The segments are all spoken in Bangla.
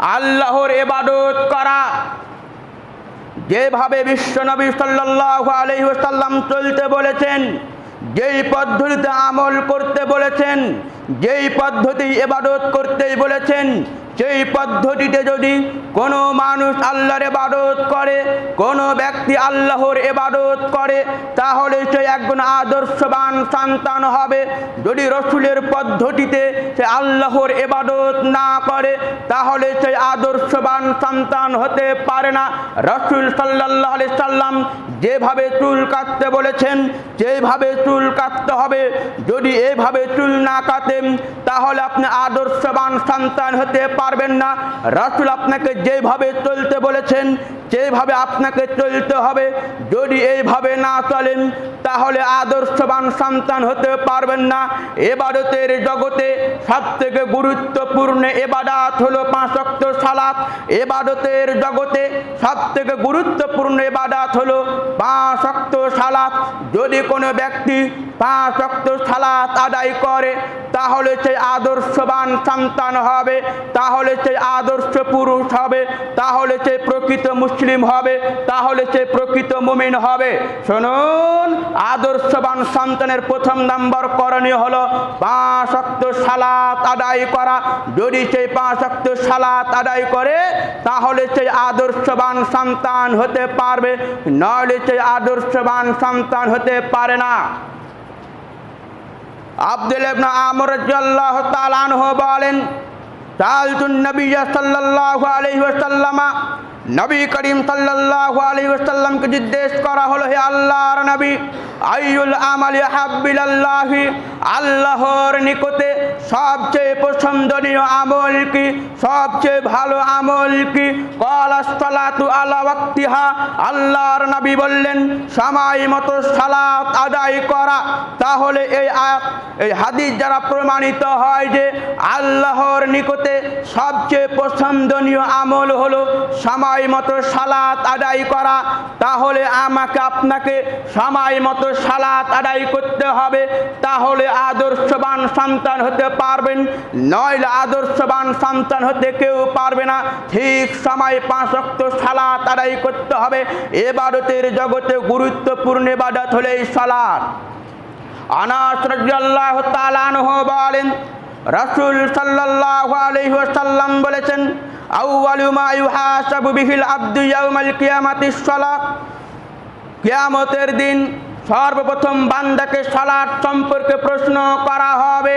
আল্লাহর এবাদত করা। যেভাবে বিশ্বনবী নবী সাল্লাম চলতে বলেছেন, যেই পদ্ধতিতে আমল করতে বলেছেন, যেই পদ্ধতি এবাদত করতেই বলেছেন, সেই পদ্ধতিতে যদি কোনো মানুষ আল্লাহর এবাদত করে, কোনো ব্যক্তি আল্লাহর এবাদত করে, তাহলে সে একজন আদর্শবান সন্তান হবে। যদি রসুলের পদ্ধতিতে সে আল্লাহর এবাদত না করে, তাহলে সে আদর্শবান সন্তান হতে পারে না। রসুল সাল্লাহ আলি সাল্লাম যেভাবে চুল কাটতে বলেছেন, যেভাবে চুল কাটতে হবে। যদি এভাবে চুল না কাটেন, তাহলে আপনি আদর্শবান সন্তান হতে পারবেন না। রসুল আপনাকে যেভাবে চলতে বলেছেন যেভাবে আপনাকে চলতে হবে, যদি এইভাবে না চলেন, তাহলে আদর্শবান সন্তান হতে পারবেন না। এবাদতের জগতে সব থেকে গুরুত্বপূর্ণ এবাদাত হলো পাঁচক্ত সালাত। এবাদতের জগতে সব থেকে গুরুত্বপূর্ণ এবাদাত হলো পাঁচক্ত সালাত। যদি কোনো ব্যক্তি পাঁচক্ত সালাত আদায় করে, তাহলে সে আদর্শবান সন্তান হবে, তাহলে সে আদর্শ পুরুষ হবে, তাহলে সে প্রকৃত মুসলিম হবে, তাহলে সে প্রকৃত মুমিন হবে। শুনুন, আদর্শবান সন্তানের প্রথম নাম্বার করণীয় হলো পাঁচ অক্ত সালাত আদায় করা। যদি সেই পাঁচ অক্ত সালাত আদায় করে, তাহলে সেই আদর্শবান সন্তান হতে পারবে। নইলে সেই আদর্শবান সন্তান হতে পারে না। আব্দুল ইবনে আমর রাদিয়াল্লাহু তাআলা আনহু বলেন, সালতুন নবী সাল্লাল্লাহু আলাইহি ওয়াসাল্লাম নবী করিম সাল্লাহ আলাইহি ওয়াসাল্লামকে জিজ্ঞেস করা হলো, হে আল্লাহর নবী, আইয়ুল আমি আল্লাহর নিকটে সবচেয়ে পছন্দনীয় আমল কি? সবচেয়ে ভালো আমল কি? কলা সালাতু আল্লাহর নবী বললেন, সময় মতো সালাত আদায় করা। তাহলে এই এই হাদিস যারা প্রমাণিত হয় যে আল্লাহর নিকটে সবচেয়ে পছন্দনীয় আমল হলো সময় মতো সালাত আদায় করা। তাহলে আমাকে, আপনাকে সময় মতো সালাত আদায় করতে হবে। তাহলে আদর্শবান সন্তান হতে পারবেন। নইলে আদর্শবান সন্তান হতে কেউ পারবে না। ঠিক সময় পাঁচ অক্ত সালাত আদায় করতে হবে। এবাদতের জগতে গুরুত্বপূর্ণ এবাদত হলে এই সালাত। আনাস রাদিয়াল্লাহু তাআলা আনহু বলেন, রাসূল সাল্লাল্লাহু আলাইহি ওয়াসাল্লাম বলেছেন কিয়ামতের দিন সর্বপ্রথম বান্দাকে সালাত সম্পর্কে প্রশ্ন করা হবে।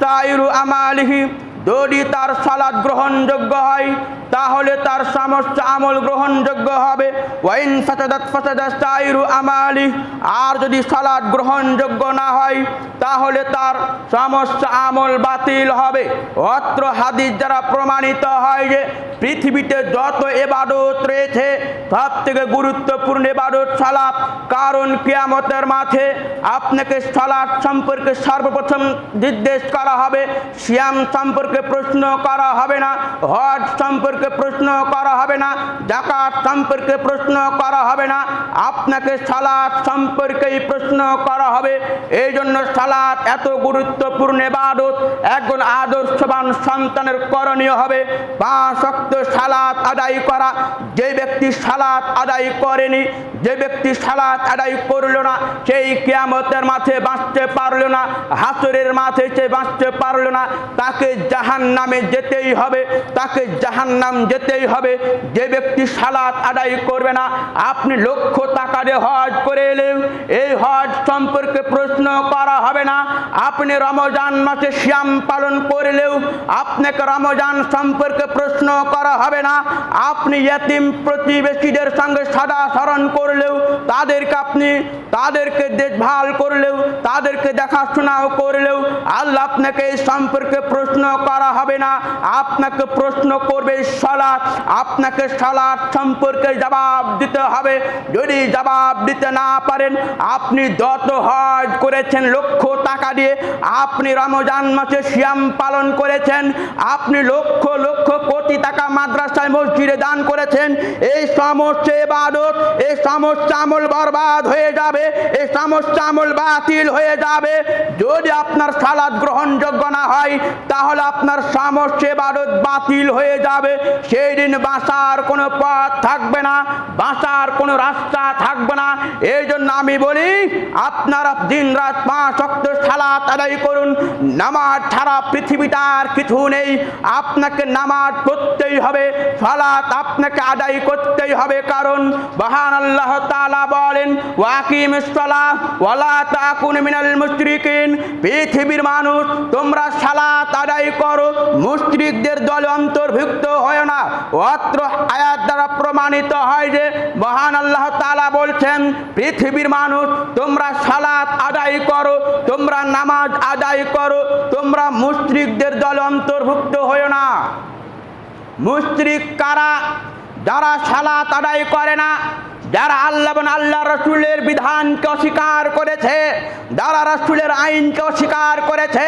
তাইরু আমালিহি যদি তার সালাদ গ্রহণযোগ্য হয় তাহলে তার সমস্ত আমল গ্রহণযোগ্য হবে। ওয়াইন ফাসাদাত ফাসাদাত সাইরু আমালি। আর যদি সালাদ গ্রহণযোগ্য না হয়, তাহলে তার সমস্ত আমল বাতিল হবে। অত্র হাদিস দ্বারা প্রমাণিত হয় যে, পৃথিবীতে যত এবাদত রয়েছে, সব থেকে গুরুত্বপূর্ণ এবাদত সালাদ কারণ কিয়ামতের মাঠে আপনাকে সালাদ সম্পর্কে সর্বপ্রথম নির্দেশ করা হবে। সিয়াম সম্পর্কে প্রশ্ন করা হবে না। হজ সম্পর্কে প্রশ্ন করা হবে না জাকাত সম্পর্কে প্রশ্ন করা হবে না, আপনাকে সালাদ সম্পর্কেই প্রশ্ন করা হবে। এই জন্য সালাদ এত গুরুত্বপূর্ণ এবাদত, একজন আদর্শবান সন্তানের করণীয় হবে। পাঁচ শক্ত সালাত আদায় করা, যে ব্যক্তি সালাত আদায় করেনি, যে ব্যক্তি সালাত আদায় করল না, সেই কিয়ামতের মাঠে বাঁচতে পারল না, হাসরের মাঠে সে বাঁচতে পারল না, তাকে জাহান নামে যেতেই হবে, তাকে জাহান যেতেই হবে। যে ব্যক্তি সালাত আদায় করবে না, আপনি লক্ষ টাকা দিয়ে হজ করে এলেও এই হজ সম্পর্কে প্রশ্ন করা হবে না। আপনি রমজান মাসে শ্যাম পালন করলেও আপনাকে রমজান সম্পর্কে প্রশ্ন করা হবে না। আপনি ইয়তিম প্রতিবেশীদের সঙ্গে সাদা স্মরণ করলেও, তাদেরকে আপনি, তাদেরকে দেখভাল করলেও, তাদেরকে দেখাশোনাও করলেও আল্লাহ আপনাকে এই সম্পর্কে প্রশ্ন করা হবে না। আপনাকে প্রশ্ন করবে সালাত, আপনাকে সালাত সম্পর্কে জবাব দিতে হবে। যদি জবাব দিতে না পারেন, আপনি যত হজ করেছেন, লক্ষ টাকা দিয়ে, আপনি রমজান মাসে সিয়াম পালন করেছেন, আপনি লক্ষ লক্ষ কোটি টাকা মাদ্রাসায় মসজিদে দান করেছেন। এই সমস্ত এবাদত এই সমস্ত আমল বরবাদ হয়ে যাবে, এই সমস্ত আমল বাতিল হয়ে যাবে। যদি আপনার সালাদ গ্রহণযোগ্য না হয়, তাহলে আপনার সমস্ত এবাদত বাতিল হয়ে যাবে। সেই দিন বাঁচার কোনো পথ থাকবে না, বাঁচার কোনো রাস্তা থাকবে না। এই জন্য আমি বলি, আপনারা দিন রাত পাঁচ শক্ত সালাত আদায় করুন। নামাজ ছাড়া পৃথিবীটা আর কিছু নেই। আপনাকে নামাজ পড়তেই হবে। সালাত আপনাকে আদায় করতেই হবে, কারণ মহান আল্লাহ তাআলা বলেন, ওয়াকিম সালাহ ওয়ালা তাকুন মিনাল মুশরিকিন। পৃথিবীর মানুষ, তোমরা সালাত আদায় করো, মুশরিকদের দলে অন্তর্ভুক্ত হয় না। অত্র আয়াত দ্বারা প্রমাণিত হয় যে মহান আল্লাহ তাআলা বলছেন, পৃথিবীর মানুষ, তোমরা সালাত আদায় করো, তোমরা নামাজ আদায় করো, তোমরা মুশরিকদের দলে অন্তর্ভুক্ত হয় না। মুশরিক কারা? যারা সালাত আদায় করে না, যারা আল্লাহ আল্লাহ রসুলের বিধানকে অস্বীকার করেছে, যারা রসুলের আইনকে অস্বীকার করেছে,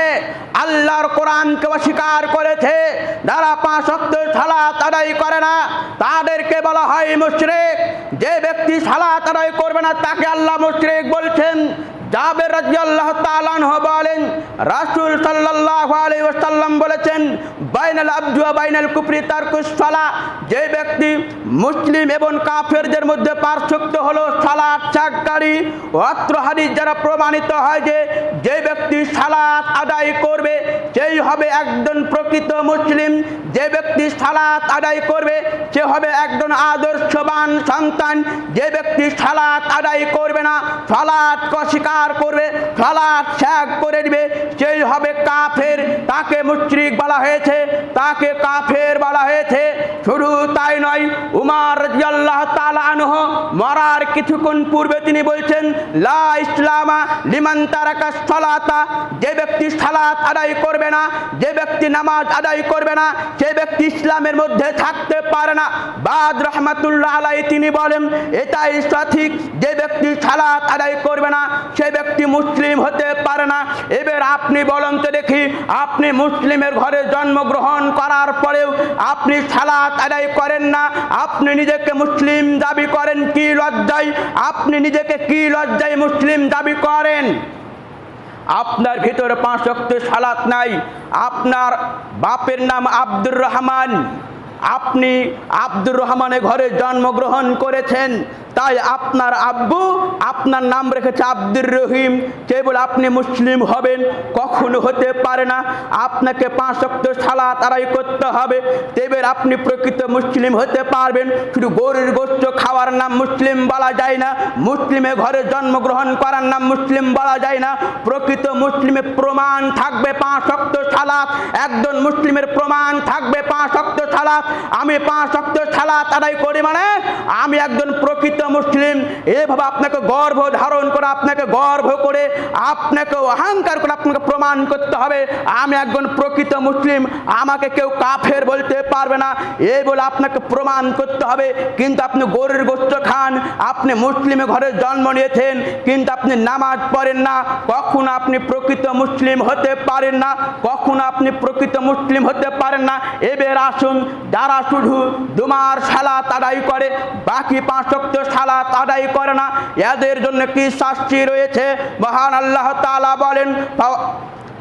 আল্লাহর কোরআনকে অস্বীকার করেছে, যারা পাঁচ শক্ত সালাত আদায় করে না, তাদেরকে বলা হয় মুশরিক। যে ব্যক্তি সালাত আদায় করবে না, তাকে আল্লাহ মুশরিক বলছেন। জাবের রাদিয়াল্লাহ তাআলাহ বলেন, রাসুল সাল্লাহ আলী ওসাল্লাম বলেছেন, বাইনাল আবদু বাইনাল কুফরি তার সালা, যে ব্যক্তি মুসলিম এবং কাফেরদের মধ্যে পার্থক্য হলো সালাদ ত্যাগকারী অত্র হাদিস যারা প্রমাণিত হয় যে যে ব্যক্তি সালাত আদায় করবে সেই হবে একজন প্রকৃত মুসলিম, যে ব্যক্তি সালাত আদায় করবে, সে হবে একজন আদর্শবান সন্তান। যে ব্যক্তি সালাত আদায় করবে না সালাতকে অস্বীকার করবে, সালাত ত্যাগ করে দিবে, সেই হবে কাফের। তাকে মুশরিক বলা হয়েছে, তাকে কাফের বলা হয়েছে। শুধু তাই নয়, উমার রাদিয়াল্লাহ তাআলা আনহু মরার কিছুক্ষণ পূর্বে তিনি বলছেন, লা ইসলামা লিমান তারাকা সালাতা। যে ব্যক্তি সালাত আদায় করবে না, যে ব্যক্তি নামাজ আদায় করবে না, সে ব্যক্তি ইসলামের মধ্যে থাকতে পারে না। বাদ রহমাতুল্লাহ আলাই তিনি বলেন, এটাই সঠিক, যে ব্যক্তি সালাত আদায় করবে না, সে ব্যক্তি মুসলিম হতে পারে না। এবার আপনি বলেন তো দেখি, আপনি মুসলিমের ঘরে জন্মগ্রহণ করার পরেও আপনি সালাত আদায় করেন না, আপনি নিজেকে মুসলিম দাবি করেন, কি লজ্জায়? আপনি নিজেকে কি লজ্জায় মুসলিম দাবি করেন? আপনার ভিতরে পাঁচ শক্ত সালাত নাই। আপনার বাপের নাম আব্দুর রহমান। আপনি আব্দুর রহমানের ঘরে জন্মগ্রহণ করেছেন, তাই আপনার আব্বু আপনার নাম রেখেছে আব্দুর রহিম। কেবল আপনি মুসলিম হবেন? কখনো হতে পারে না। আপনাকে পাঁচ শক্ত সালাত তারাই করতে হবে। তেবের আপনি প্রকৃত মুসলিম হতে পারবেন? শুধু গরুর গোস্ত খাওয়ার নাম মুসলিম বলা যায় না। মুসলিমের ঘরে জন্মগ্রহণ করার নাম মুসলিম বলা যায় না। প্রকৃত মুসলিমের প্রমাণ থাকবে পাঁচ শক্ত সালাত। একজন মুসলিমের প্রমাণ থাকবে পাঁচ শক্ত সালাত। আমি পাঁচ শক্ত সালাত আদায় করি মানে আমি একজন প্রকৃত মুসলিম। এভাবে আপনাকে গর্ব ধারণ করে, আপনাকে গর্ব করে, আপনাকে অহংকার করে আপনাকে প্রমাণ করতে হবে। আমি একজন প্রকৃত মুসলিম, আমাকে কেউ কাফের বলতে পারবে না। এই বলে আপনাকে প্রমাণ করতে হবে। কিন্তু আপনি গরুর গোস্ত খান, আপনি মুসলিমের ঘরে জন্ম নিয়েছেন, কিন্তু আপনি নামাজ পড়েন না। কখনো আপনি প্রকৃত মুসলিম হতে পারেন না, কখনো আপনি প্রকৃত মুসলিম হতে পারেন না। এবার আসুন যারা শুধু দুমার সালাত আদায় করে, বাকি পাঁচ শক্ত সালাত আদায় করে না। এদের জন্য কি শাস্তি রয়েছে? মহান আল্লাহ তালা বলেন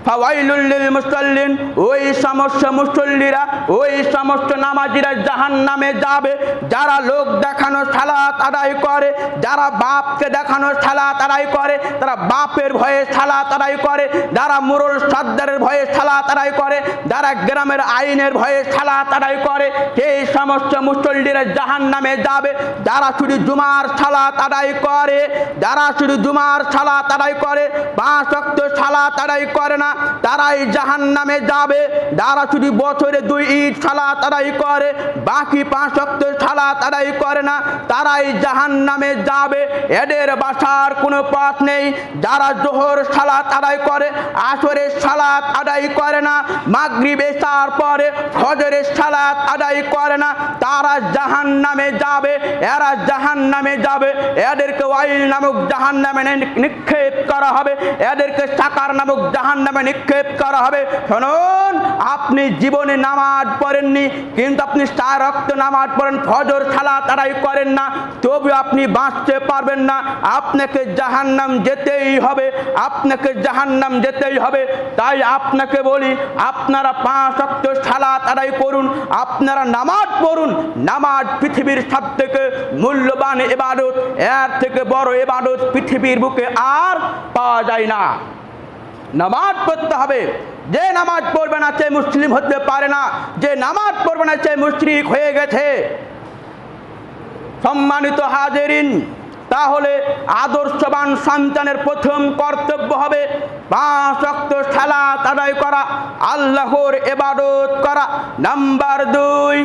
"ফাও- ফাওয়াইলুল মুসল্লিন, ওই সমস্ত মুসল্লিরা, ওই সমস্ত নামাজিরা জাহান নামে যাবে। যারা লোক দেখানো সালাত আদায় করে, যারা বাপকে দেখানো সালাত আদায় করে, তারা বাপের ভয়ে সালাত আদায় করে, যারা মুরল সর্দারের ভয়ে সালাত আদায় করে, যারা গ্রামের আইনের ভয়ে সালাত আদায় করে, সেই সমস্ত মুসল্লিরা জাহান নামে যাবে। যারা শুধু জুমার সালাত আদায় করে, যারা শুধু জুমার সালাত আদায় করে পাঁচ অক্ত সালাত আদায় করে না তারাই জাহান নামে যাবে। যারা শুধু বছরে দুই ঈদ সালাত আদায় করে, বাকি পাঁচ শক্ত সালাত আদায় করে না, তারাই জাহান নামে যাবে। এদের বাসার কোনো পথ নেই। যারা জোহর সালাত আদায় করে, আসরের সালাত আদায় করে না, মাগরিব এসার পরে ফজরের সালাত আদায় করে না, তারা জাহান নামে যাবে। এরা জাহান নামে যাবে। এদেরকে ওয়াইল নামক জাহান নামে নিক্ষেপ করা হবে। এদেরকে সাকার নামক জাহান নামে নিক্ষেপ করা হবে। শুনুন, আপনি জীবনে নামাজ পড়েননি, কিন্তু আপনি সার রক্ত নামাজ পড়েন, ফজর ছালা আদায় করেন না, তবু আপনি বাঁচতে পারবেন না। আপনাকে জাহান্নাম যেতেই হবে, আপনাকে জাহান্নাম যেতেই হবে। তাই আপনাকে বলি, আপনারা পাঁচ রক্ত ছালা আদায় করুন, আপনারা নামাজ পড়ুন। নামাজ পৃথিবীর সব থেকে মূল্যবান এবাদত, এর থেকে বড় এবাদত পৃথিবীর বুকে আর পাওয়া যায় না। নামাজ পড়তে হবে। যে নামাজ পড়বে না, সে মুসলিম হতে পারে না। যে নামাজ পড়বে না, সে মুশরিক হয়ে গেছে। সম্মানিত হাজেরিন, তাহলে আদর্শবান সন্তানের প্রথম কর্তব্য হবে পাঁচ রক্ত সালাত আদায় করা, আল্লাহর এবাদত করা। নাম্বার দুই